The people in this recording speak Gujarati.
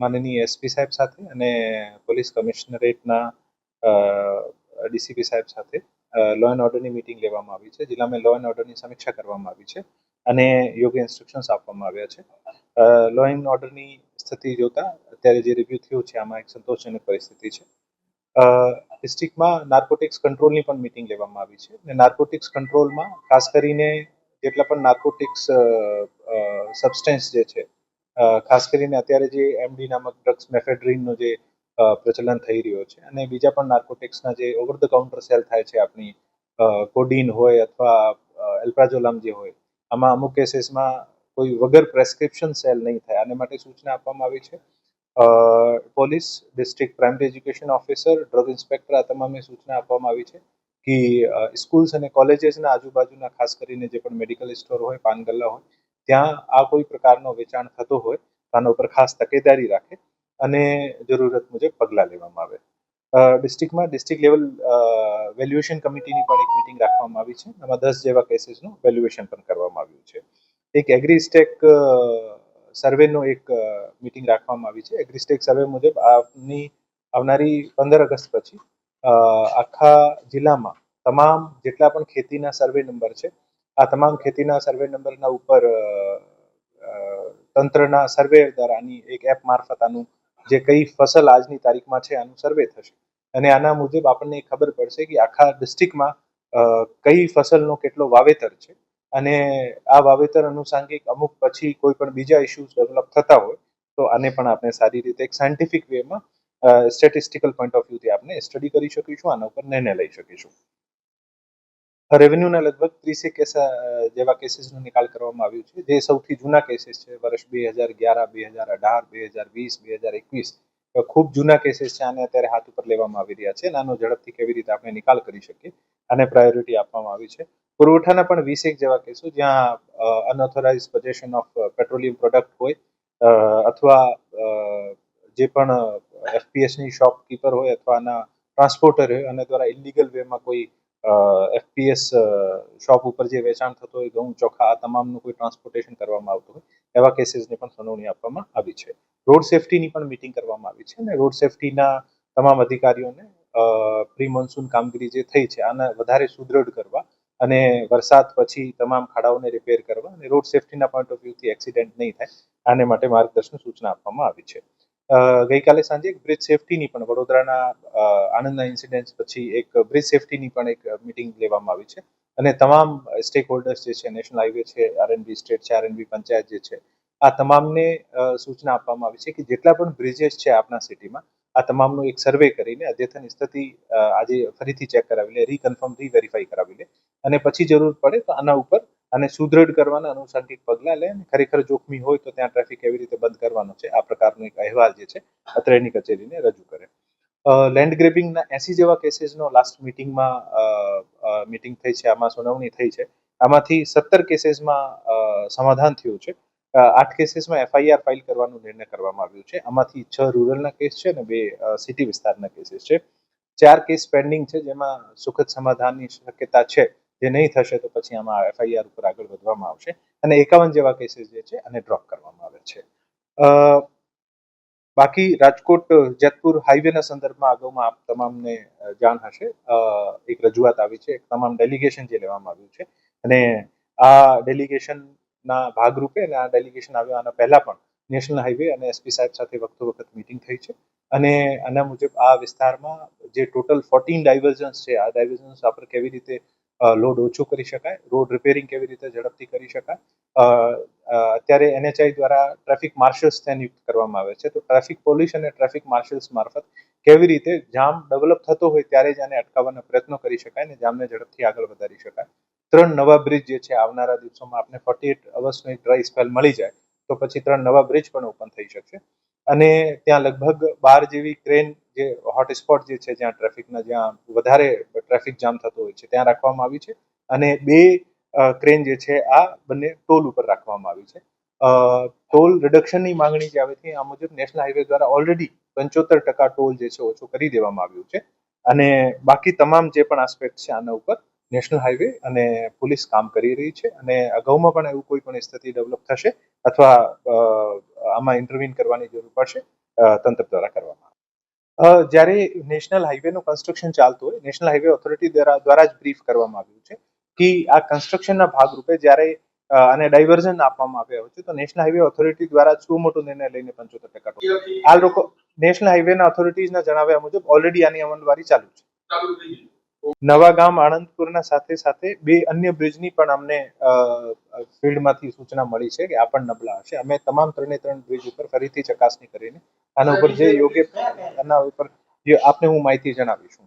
માનનીય એસપી સાહેબ સાથે અને પોલીસ કમિશનરેટના ડીસીપી સાહેબ સાથે લો એન્ડ ઓર્ડરની મિટિંગ લેવામાં આવી છે જિલ્લામાં લો એન્ડ ઓર્ડરની સમીક્ષા કરવામાં આવી છે અને યોગ્ય ઇન્સ્ટ્રક્શન્સ આપવામાં આવ્યા છે. લો એન્ડ ઓર્ડરની સ્થિતિ જોતા અત્યારે જે રિવ્યુ થયું છે, આમાં એક સંતોષજનક પરિસ્થિતિ છે. ડિસ્ટ્રિક્ટમાં નાર્કોટિક્સ કંટ્રોલની પણ મિટિંગ લેવામાં આવી છે અને નાર્કોટિક્સ કંટ્રોલમાં ખાસ કરીને જેટલા પણ નાર્કોટિક્સ સબસ્ટેન્સ જે છે ખાસ કરીને અત્યારે જે એમડી નામક ડ્રગ્સ મેફેડ્રીનનો જે પ્રચલન થઈ રહ્યો છે અને બીજા પણ નાર્કોટિક્સના જે ઓવર ધ કાઉન્ટર સેલ થાય છે આપણી કોડીન હોય અથવા એલ્પ્રાઝોલામ જે હોય, આમાં અમુક કેસીસમાં કોઈ વગર પ્રેસ્ક્રિપ્શન સેલ નહીં થાય. આને માટે સૂચના આપવામાં આવી છે. Police district primary education officer drug inspector આ તમામને સૂચના આપવામાં આવી છે કે સ્કૂલ્સ અને કોલેજીસના આજુબાજુના ખાસ કરીને જે પણ મેડિકલ સ્ટોર હોય પાન ગલ્લા હોય ત્યાં આ કોઈ પ્રકારનો વેચાણ થતો હોય તો આના ઉપર ખાસ તકેદારી રાખે અને જરૂરત મુજબ પગલાં લેવામાં આવે. ડિસ્ટ્રિક્ટમાં ડિસ્ટ્રિક્ટ લેવલ વેલ્યુએશન કમિટીની પણ એક મિટિંગ રાખવામાં આવી છે. એમાં દસ જેવા કેસીસનું વેલ્યુએશન પણ કરવામાં આવ્યું છે. એક એગ્રીસ્ટેક સર્વેનો એક મિટિંગ રાખવામાં આવી છે. એગ્રીસ્ટેક સર્વે મુજબ આપની આવનારી પંદર અગસ્ટ પછી આખા જિલ્લામાં તમામ જેટલા પણ ખેતીના સર્વે નંબર છે આ તમામ ખેતીના સર્વે નંબરના ઉપર તંત્રના સર્વે દ્વારા આની એક એપ મારફત આનું જે કઈ ફસલ આજની તારીખમાં છે આનું સર્વે થશે. અને આના મુજબ આપણને ખબર પડશે કે આખા ડિસ્ટ્રિક્ટમાં કઈ ફસલનો કેટલો વાવેતર છે. અને આ વાવેતર અનુસાંગિક અમુક પછી કોઈ પણ બીજા ઇસ્યુઝ ડેવલપ થતા હોય, તો આને પણ આપણે સારી રીતે એક સાયન્ટિફિક વેમાં સ્ટેટિસ્ટિકલ પોઈન્ટ ઓફ વ્યૂથી આપણે સ્ટડી કરી શકીશું, આના ઉપર નિર્ણય લઈ શકીશું. રેવન્યુના લગભગ ત્રીસેક કેસ જેવા કેસીસનો નિકાલ કરવામાં આવ્યો છે. જે સૌથી જૂના કેસીસ છે, વર્ષ બે હજાર અગિયાર, બે હજાર અઢાર, બે હજાર વીસ, બે હજાર એકવીસ ખૂબ જૂના કેસીસ છે, આને અત્યારે હાથ ઉપર લેવામાં આવી રહ્યા છે. નાનો ઝડપથી કેવી રીતે આપણે નિકાલ કરી શકીએ, આને પ્રાયોરિટી આપવામાં આવી છે. પુરવઠાના પણ વીસેક જેવા કેસો જ્યાં unauthorise possession of petroleum product હોય અથવા જે પણ એફપીએસની શોપકીપર હોય અથવા આના ટ્રાન્સપોર્ટર હોય અને દ્વારા ઇલીગલ વેમાં કોઈ એફપીએસ શોપ ઉપર જે વેચાણ થતું હોય, ઘઉં, ચોખા, આ તમામનું કોઈ ટ્રાન્સપોર્ટેશન કરવામાં આવતું હોય, એવા કેસીસની પણ સુનાવણી આપવામાં આવી છે. રોડ સેફટીની પણ મિટિંગ કરવામાં આવી છે અને રોડ સેફટીના તમામ અધિકારીઓને પ્રી મોન્સૂન કામગીરી જે થઈ છે, આને વધારે સુદૃઢ કરવા અને વરસાદ પછી તમામ ખાડાઓને રિપેર કરવા અને રોડ સેફટીના પોઈન્ટ ઓફ વ્યૂથી એક્સિડન્ટ નહીં થાય, આને માટે માર્ગદર્શન સૂચના આપવામાં આવી છે. ગઈકાલે સાંજે એક બ્રિજ સેફટીની પણ વડોદરાના આનંદના ઇન્સિડન્ટ પછી એક બ્રિજ સેફટીની પણ એક મિટિંગ લેવામાં આવી છે. અને તમામ સ્ટેક હોલ્ડર્સ જે છે નેશનલ હાઈવે છે આરએનબી સ્ટેટ છે આરએનબી પંચાયત જે છે, આ તમામને સૂચના આપવામાં આવી છે કે જેટલા પણ બ્રિજેસ છે આપણા સિટીમાં આ તમામનો એક સર્વે કરીને અદ્યતન સ્થિતિ આજે ફરીથી ચેક કરાવી લે રીકન્ફર્મ રીવેરીફાઈ કરાવી લે. અને પછી જરૂર પડે તો આના ઉપર આને સુદૃઢ કરવાના અનુસંધિત પગલાં લે અને ખરેખર જોખમી હોય તો ત્યાં ટ્રાફિક કેવી રીતે બંધ કરવાનો છે. આ પ્રકારનો એક અહેવાલ જે છે અત્રેની કચેરીને રજૂ કરે. લેન્ડ ગ્રેબિંગના એસી જેવા કેસીસનો લાસ્ટ મિટિંગમાં મિટિંગ થઈ છે, આમાં સુનાવણી થઈ છે. આમાંથી સત્તર કેસીસમાં સમાધાન થયું છે. આઠ કેસીસમાં એફઆઈઆર ફાઇલ કરવાનો નિર્ણય કરવામાં આવ્યો છે. આમાંથી છ રૂરલના કેસ છે અને બે સિટી વિસ્તારના કેસીસ છે. ચાર કેસ પેન્ડિંગ છે જેમાં સુખદ સમાધાનની શક્યતા છે. જે નહીં થશે તો પછી આમાં એફઆઈઆર ઉપર આગળ વધવામાં આવશે અને એકાવન જેવા કેસીસ જે છે અને ડ્રોપ કરવામાં આવે છે. બાકી રાજકોટ, જેતપુર હાઈવેના સંદર્ભમાં અગાઉમાં આપ તમામને જાણ હશે. એક રજૂઆત આવી છે, એક તમામ ડેલિગેશન જે લેવામાં આવ્યું છે. અને આ ડેલિગેશનના ભાગરૂપે અને આ ડેલિગેશન આવ્યા આના પહેલા પણ નેશનલ હાઈવે અને એસપી સાહેબ સાથે વખતો વખત મિટિંગ થઈ છે. અને આના મુજબ આ વિસ્તારમાં જે ટોટલ ફોર્ટીન ડાયવર્ઝન્સ છે, આ ડાયવર્ઝન્સ આપણે કેવી રીતે લોડ ઓછો કરી શકાય. રોડ રિપેરિંગ કેવી રીતે ઝડપથી કરી શકાય. અત્યારે એનએચઆઈ દ્વારા ટ્રાફિક માર્શલ્સ ત્યાં નિયુક્ત કરવામાં આવે છે. તો ટ્રાફિક પોલીસ અને ટ્રાફિક માર્શલ્સ મારફત કેવી રીતે જામ ડેવલપ થતો હોય ત્યારે જ આને અટકાવવાના પ્રયત્નો કરી શકાય અને જામને ઝડપથી આગળ વધારી શકાય. ત્રણ નવા બ્રિજ જે છે આવનારા દિવસોમાં આપણે ફોર્ટી એટ અવર્સનો એક ડ્રાય સ્પેલ મળી જાય. તો પછી ત્રણ નવા બ્રિજ પણ ઓપન થઈ શકશે. અને ત્યાં લગભગ બાર જેવી ક્રેન જે હોટસ્પોટ જે છે, જ્યાં ટ્રાફિકના જ્યાં વધારે ટ્રાફિક જામ થતો હોય છે, ત્યાં રાખવામાં આવી છે. અને બે ક્રેન જે છે, આ બંને ટોલ ઉપર રાખવામાં આવી છે. ટોલ રિડક્શનની માંગણી જે આવે છે, આ મુજબ નેશનલ હાઈવે દ્વારા ઓલરેડી પંચોતેર ટકા ટોલ જે છે, ઓછો કરી દેવામાં આવ્યું છે. અને બાકી તમામ જે પણ આસ્પેક્ટ છે, આના ઉપર નેશનલ હાઈવે અને પોલીસ કામ કરી રહી છે. અને અગાઉમાં પણ એવું કોઈ પણ સ્થિતિ ડેવલપ થશે અથવા આમાં ઇન્ટરવ્યુન કરવાની જરૂર પડશે તંત્ર દ્વારા કરવામાં જ્યારે નેશનલ હાઈવેનું કન્સ્ટ્રક્શન ચાલતું હોય નેશનલ હાઈવે ઓથોરિટી દ્વારા દ્વારા જ બ્રીફ કરવામાં આવ્યું છે કે આ કન્સ્ટ્રક્શનના ભાગરૂપે જ્યારે અને ડાયવર્ઝન આપવામાં આવ્યા હોય છે તો નેશનલ હાઈવે ઓથોરિટી દ્વારા શું મોટો નિર્ણય લઈને પંચોતેર ટકા. આ લોકો નેશનલ હાઈવેના ઓથોરિટીઝના જણાવ્યા મુજબ ઓલરેડી આની અમલવારી ચાલુ છે નવા ગામ આણંદપુરના સાથે સાથે બે અન્ય બ્રિજની પણ અમને ફિલ્ડમાંથી સૂચના મળી છે કે આ પણ નબળા હશે. અમે તમામ ત્રણે ત્રણ બ્રિજ ઉપર ફરીથી ચકાસણી કરીને આના ઉપર જે યોગ્ય આના ઉપર જે આપને હું માહિતી જણાવીશું